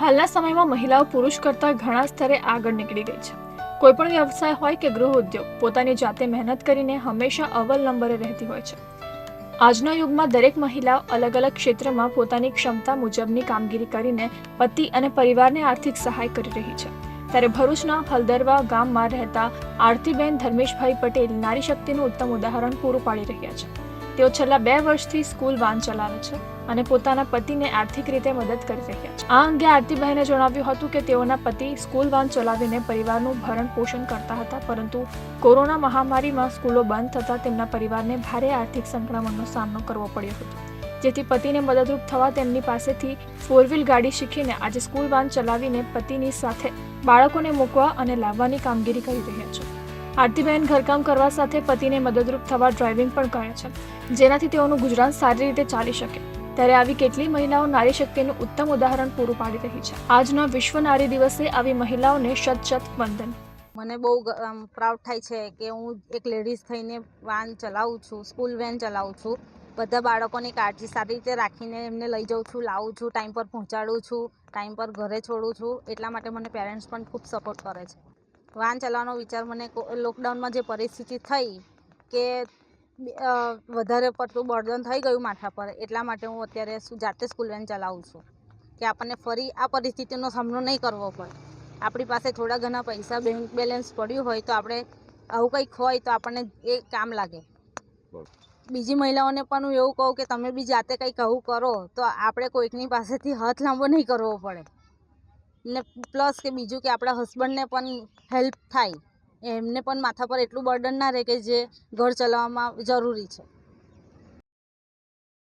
હાલના સમયમાં મહિલાઓ પુરુષ કરતાં ઘણા સ્તરે આગળ નીકળી ગઈ છે. કોઈપણ વ્યવસાય હોય કે ગૃહ ઉદ્યોગ, પોતાની જાતે મહેનત કરીને હંમેશા અવ્વલ નંબરે રહેતી હોય છે. આજના યુગમાં દરેક મહિલાઓ અલગ અલગ ક્ષેત્રમાં પોતાની ક્ષમતા મુજબની કામગીરી કરીને પતિ અને પરિવારને આર્થિક સહાય કરી રહી છે. ત્યારે ભરૂચના હલદરવા ગામમાં રહેતા આરતીબેન ધર્મેશભાઈ પટેલ નારી શક્તિનું ઉત્તમ ઉદાહરણ પૂરું પાડી રહ્યા છે. તેઓ છેલ્લા બે વર્ષથી સ્કૂલ વાન ચલાવે છે અને પોતાના પતિને આર્થિક રીતે મદદ કરી રહ્યા છે. આ અંગે આરતીબહેને જણાવ્યું હતું કે તેઓના પતિ સ્કૂલ વાન ચલાવીને પરિવારનું ભરણ પોષણ કરતા હતા, પરંતુ કોરોના મહામારીમાં સ્કૂલો બંધ થતાં તેમના પરિવારને ભારે આર્થિક સંક્રમણનો સામનો કરવો પડ્યો હતો. જેથી પતિને મદદરૂપ થવા તેમની પાસેથી ફોર વ્હીલ ગાડી શીખીને આજે સ્કૂલ વાન ચલાવીને પતિની સાથે બાળકોને મૂકવા અને લાવવાની કામગીરી કરી રહ્યા છે. આરતીબહેન ઘરકામ કરવા સાથે પતિને મદદરૂપ થવા ડ્રાઇવિંગ પણ કરે છે. જેનાથી તેઓનું ગુજરાન સારી રીતે ચાલી શકે. ત્યારે આવી કેટલી મહિલાઓ નારી શક્તિનું ઉત્તમ ઉદાહરણ પૂરું પાડી રહી છે. આજના વિશ્વ નારી દિવસે આવી મહિલાઓને શત શત વંદન. મને બહુ પ્રાઉડ થાય છે કે હું એક લેડીઝ થઈને વાન ચલાવું છું સ્કૂલ વેન ચલાવું છું. બધા બાળકોની કાળજી સારી રીતે રાખીને એમને લઈ જાઉં છું, લાવું છું ટાઈમ પર પહોંચાડું છું ટાઈમ પર ઘરે છોડું છું. એટલા માટે મને પેરેન્ટ્સ પણ ખૂબ સપોર્ટ કરે છે. વાન ચલાવવાનો વિચાર મને લોકડાઉનમાં જે પરિસ્થિતિ થઈ કે વધારે પડતું બર્ડન થઈ ગયું માથા પર, એટલા માટે હું અત્યારે જાતે સ્કૂલ વેન ચલાવું છું. કે આપણને ફરી આ પરિસ્થિતિનો સામનો નહીં કરવો પડે. આપણી પાસે થોડા ઘણા પૈસા બેંક બેલેન્સ પડ્યું હોય તો આપણે આવું કંઈક હોય તો આપણને એ કામ લાગે. બીજી મહિલાઓને પણ હું એવું કહું કે તમે બી જાતે કંઈક આવું કરો તો આપણે કોઈકની પાસેથી હાથ લાંબો નહીં કરવો પડે. ને પ્લસ કે બીજું કે આપણા હસબન્ડને પણ હેલ્પ થાય. એમને પણ માથા પર એટલું બર્ડન ના રહે કે જે ઘર ચલાવવામાં જરૂરી છે.